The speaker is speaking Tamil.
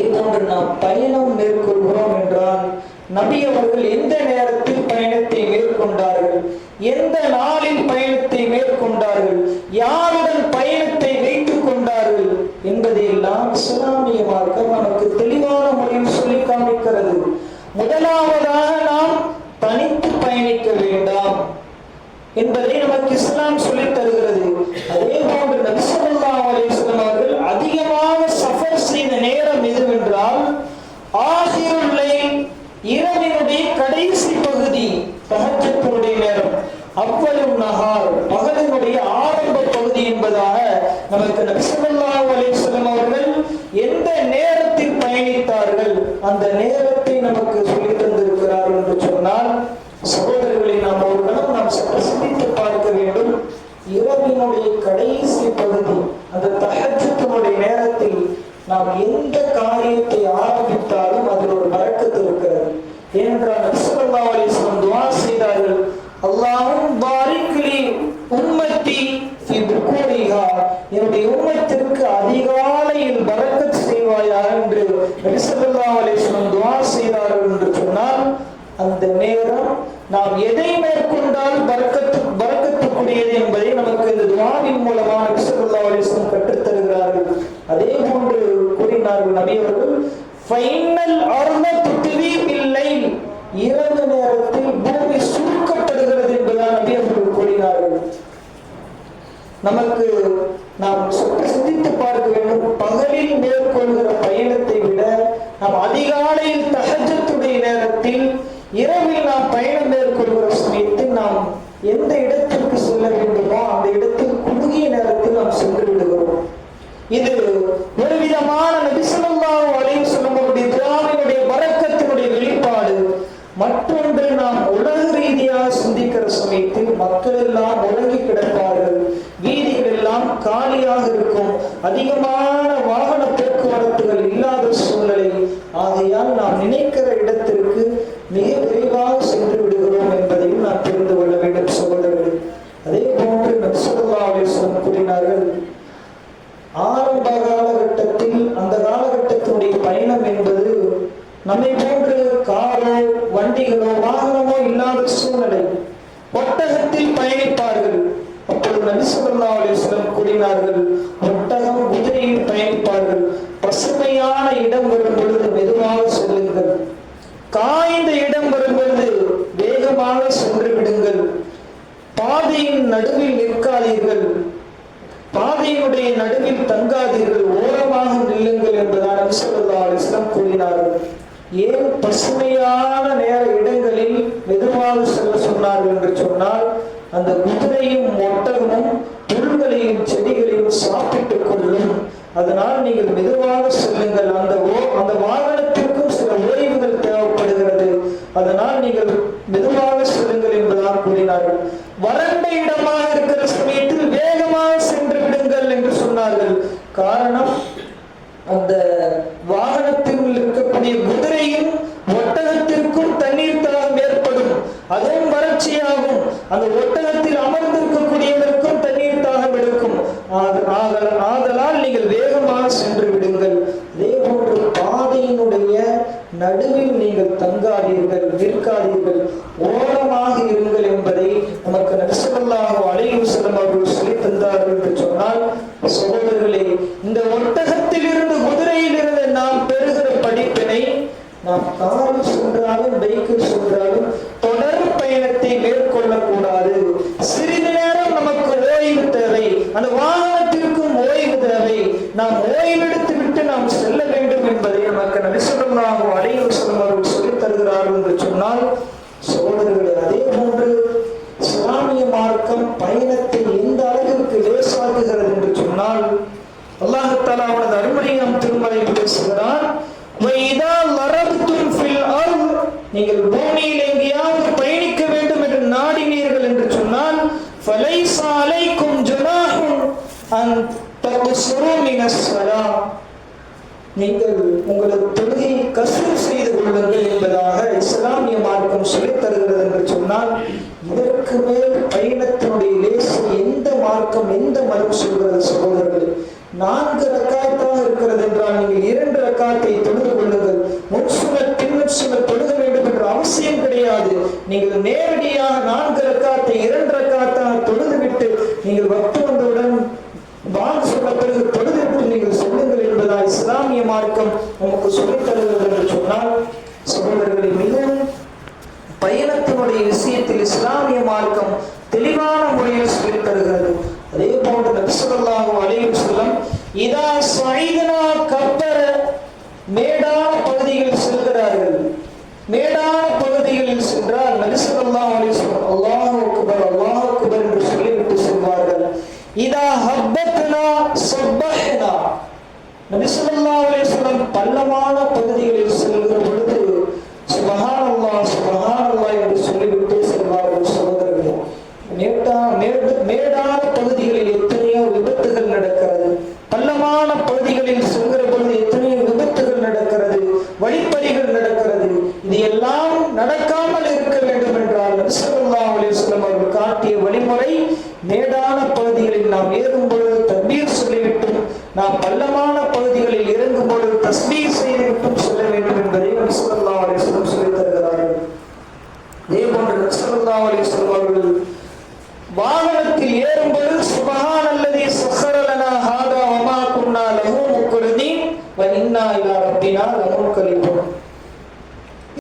அதே போன்று நாம் பயணம் மேற்கொள்கிறோம் என்றால் நபி அவர்கள் எந்த நேரத்தில் பயணத்தை மேற்கொண்டார்கள்? எந்த நாளில் பயணத்தை மேற்கொண்டார்கள்? யாருடன் பயணத்தை வைத்துக் கொண்டார்கள்? என்பதையெல்லாம் இஸ்லாமிய மார்க்கம் நமக்கு தெளிவான முறையில் சொல்லி காமிக்கிறது. முதலாவதாக நாம் தனித்து பயணிக்க வேண்டாம் என்பதை நமக்கு இஸ்லாம் சொல்லித் தருகிறது. அதே போன்று நபிசல்லா ஸல்லல்லாஹு அவர்கள் அதிகமாக சஃபர் செய்த நேரம் எதுவென்றால் ஆசிரியர்களை இரவினுடைய கடைசி பகுதி தகச்சத்தினுடைய நேரம். அவ்வளவு நகார் பகலினுடைய ஆரம்ப பகுதி என்பதாக நமக்கு நபி ஸல்லல்லாஹு அவர்கள் எந்த நேரத்தில் பயணித்தார்கள் அந்த நேரத்தை நமக்கு சொல்லித் தந்திருக்கிறார் என்று சொன்னால் சகோதரர்களை நாம் ஒரு நாம் சற்று சிந்தித்து பார்க்க வேண்டும். இரவினுடைய கடைசி பகுதி அந்த தகச்ச நாம் எந்த காரியத்தை ஆரம்பித்தாலும் அதில் ஒரு பறக்கத்து இருக்கிறது. ஏனென்றால் நபிசல்லா அலிஸ்லாம் துவா செய்தார்கள். அல்லாவும் பாரிக்லி உம்மத்தி என்னுடைய உம்மத்திற்கு அதிகாலையில் வரக்க செய்வாயா என்று நபிசல்லா அலிஸ்லாம் துவா செய்தார்கள் என்று சொன்னால் அந்த நேரம் நாம் எதை மேற்கொண்டால் பறக்கத்து பறக்கத்துக்குரியது என்பதை நமக்கு இந்த துவாவின் மூலமாக நபிசல்லா அலிஸ்லாம் கற்றுத் அதே போன்று கூறினார்கள் நபி அவர்கள் ஃபைனல் அருண துத்துவி இல்லை. இரவு நேரத்தில் பூமி சுருக்கப்படுகிறது என்பதாக நபி அவர்கள் கூறினார்கள். நமக்கு நாம் சிந்தித்து பார்க்க வேண்டும். பகலில் மேற்கொள்கிற பயணத்தை விட நாம் அதிகாலையில் தகஜத்துடைய நேரத்தில் இரவில் நாம் பயணம் மேற்கொள்கிற சமயத்தில் நாம் எந்த இடத்திற்கு செல்ல வேண்டுமோ அந்த இடத்தில் குறுகிய நேரத்தில் நாம் சென்று விடுகிறோம். இது ஒரு விதமான நபி நபிசல்லாஹு வரையும் சொல்லக்கூடிய திராவினுடைய வரக்கத்தினுடைய வெளிப்பாடு மற்றொன்று நாம் உலக ரீதியாக சிந்திக்கிற சமயத்தில் மக்கள் எல்லாம் உறங்கி கிடப்பார்கள். வீதிகள் எல்லாம் காலியாக இருக்கும். அதிகமான வாகன போக்குவரத்துகள் இல்லாத சூழ்நிலை. ஆகையால் நாம் நினைக்கிற இடத்திற்கு மிக விரைவாக சென்று விடுகிறோம் என்பதையும் நாம் தெரிந்து கொள்ள வேண்டும் சகோதரர்களே. அதே போன்று நபிசல்லா அலிஸ்லம் கூறினார்கள் ஆரம்ப கால நம்மை போன்று காரோ வண்டிகளோ வாகனமோ இல்லாத சூழ்நிலை. ஒட்டகத்தில் பயணிப்பார்கள். அப்பொழுது நபி ஸல்லல்லாஹு கூறினார்கள் ஒட்டகம் குதிரையில் பயணிப்பார்கள். பசுமையான இடம் வரும் பொழுது மெதுவாக செல்லுங்கள். காய்ந்த இடம் வரும் பொழுது வேகமாக சென்று விடுங்கள். பாதையின் நடுவில் நிற்காதீர்கள். பாதையினுடைய நடுவில் தங்காதீர்கள். ஓரமாக நில்லுங்கள் என்பதால் நபி ஸல்லல்லாஹு கூறினார்கள். ஏன் பசுமையான நேர இடங்களில் மெதுவாக செல்ல சொன்னார்கள் என்று சொன்னால் அந்த குதிரையும் ஒட்டகமும் புல்களையும் செடிகளையும் சாப்பிட்டுக் கொள்ளும். அதனால் நீங்கள் மெதுவாக செல்லுங்கள். அந்த ஓ- அந்த வாகனத்திற்கும் சில ஓய்வுகள் தேவைப்படுகிறது. அதனால் நீங்கள் மெதுவாக செல்லுங்கள் என்பதாக கூறினார்கள். வறண்ட இடமாக இருக்கிற சமயத்தில் வேகமாக சென்று விடுங்கள் என்று சொன்னார்கள். காரணம் அந்த அந்த ஒட்டகத்தில் அமர்ந்திருக்கக்கூடியவருக்கும் தண்ணீர் தாகம் எடுக்கும் ஆத- ஆதல- ஆதலால் நீங்கள் வேகமாக சென்று விடுங்கள் அதே போன்று பாதையினுடைய நடுவில் நீங்கள் தங்காதீர்கள் நிற்காதீர்கள் ஓரமாக இருங்கள் என்பதை நமக்கு நபிசல்லாஹு அலைஹி வஸல்லம் அவர்கள் சொல்லித் தந்தார்கள் என்று சொன்னால் சகோதரர்களே இந்த ஒட்டகத்திலிருந்து குதிரையிலிருந்து நாம் பெறுகிற படிப்பினை நாம் காரில் சென்றாலும் பைக்கில் சென்றாலும் தொடர் பயணத்தை மேற்கொள்ளக்கூடாது சிறிது நேரம் நமக்கு ஓய்வு தேவை அந்த வாகனத்திற்கும் ஓய்வு தேவை நாம் ஓய்வெடுத்து விட்டு நாம் செல்ல வேண்டும் என்பதை நமக்கு நபிசல்லாஹு அலைஹி வஸல்லம் அவர்கள் சொல்லித் தருகிறார்கள் என்று சொன்னால் சோழர்கள் அதே போன்று இஸ்லாமிய மார்க்கம் பயணத்தை எந்த அளவிற்கு லேசாக்குகிறது என்று சொன்னால் அல்லாஹ் அவனது அருமறையாம் திருமறையில் பேசுகிறான் "வைதா ஃபில் நீங்கள் பூமியில் எங்கேயாவது பயணிக்க வேண்டும் என்று நாடினீர்கள் என்று சொன்னால் "ஃபலைஸ அலைக்கும் ஜுனாஹுன் அந்த தக்சுரு மினஸ் நீங்கள் உங்களது தொழுகையை கசூர் செய்து கொள்ளுங்கள் என்பதாக இஸ்லாமிய மார்க்கம் சொல்லித் தருகிறது என்று சொன்னால் இதற்கு மேல் பயணத்தினுடைய லேசு எந்த மார்க்கம் எந்த மரம் சொல்கிறது சகோதரர்கள்? நான்கு ரக்காத்தாக இருக்கிறது என்றால் நீங்கள் இரண்டு ரக்காத்தை தொழுது கொள்ளுங்கள். முன்சுன பின்னுசுன தொழுக வேண்டும் என்ற அவசியம் கிடையாது. நீங்கள் நேரடியாக நான்கு ரக்காத்தை இரண்டு ரக்காத்தாக தொழுதுவிட்டு நீங்கள் விஷயத்தில் இஸ்லாமிய மார்க்கம் தெளிவான முறையில் சொல்லித் தருகிறது. அதே போன்று நபிசுல்லாஹு அலையும் செல்லம் இதா சைதனா கப்பர மேடான பகுதிகளில் செல்கிறார்கள். மேடான பகுதிகளில் சென்றால் நபிசுல்லாஹு அலையும் செல்லம் அல்லாஹு அக்பர் அல்லாஹு அக்பர் என்று சொல்லிவிட்டு செல்வார்கள். இதா ஹப்பத்னா சப்பஹ்னா. நபிசுல்லாஹு அலையும் செல்லம் பள்ளமான பகுதிகளில் செல்கிற பொழுது சுபஹானல்லாஹ் சுபஹானல்லாஹ் என்று சொல்லிவிட்டு செல்வார்கள் சகோதரர்களே மேட்டா மேடு மேடான பகுதிகளில் எத்தனையோ விபத்துகள் நடக்கிறது பள்ளமான பகுதிகளில் செல்கிற பொழுது எத்தனையோ விபத்துகள் நடக்கிறது வழிப்பறிகள் நடக்கிறது இது எல்லாம் நடக்காமல் இருக்க வேண்டும் என்றால் நபிசல்லாஹ் அலிஸ்லாம் அவர்கள் காட்டிய வழிமுறை மேடான பகுதிகளில் நாம் ஏறும் பொழுது தண்ணீர் சொல்லிவிட்டும் நாம் பள்ளமான பகுதிகளில் இறங்கும் பொழுது தஸ்மீர் செய்துவிட்டும் சொல்ல வேண்டும் என்பதை நபிசல்லாஹ் அலிஸ்லாம் சொல்லித் தருகிறார்கள் அதே போன்று நபிசல்லாஹ்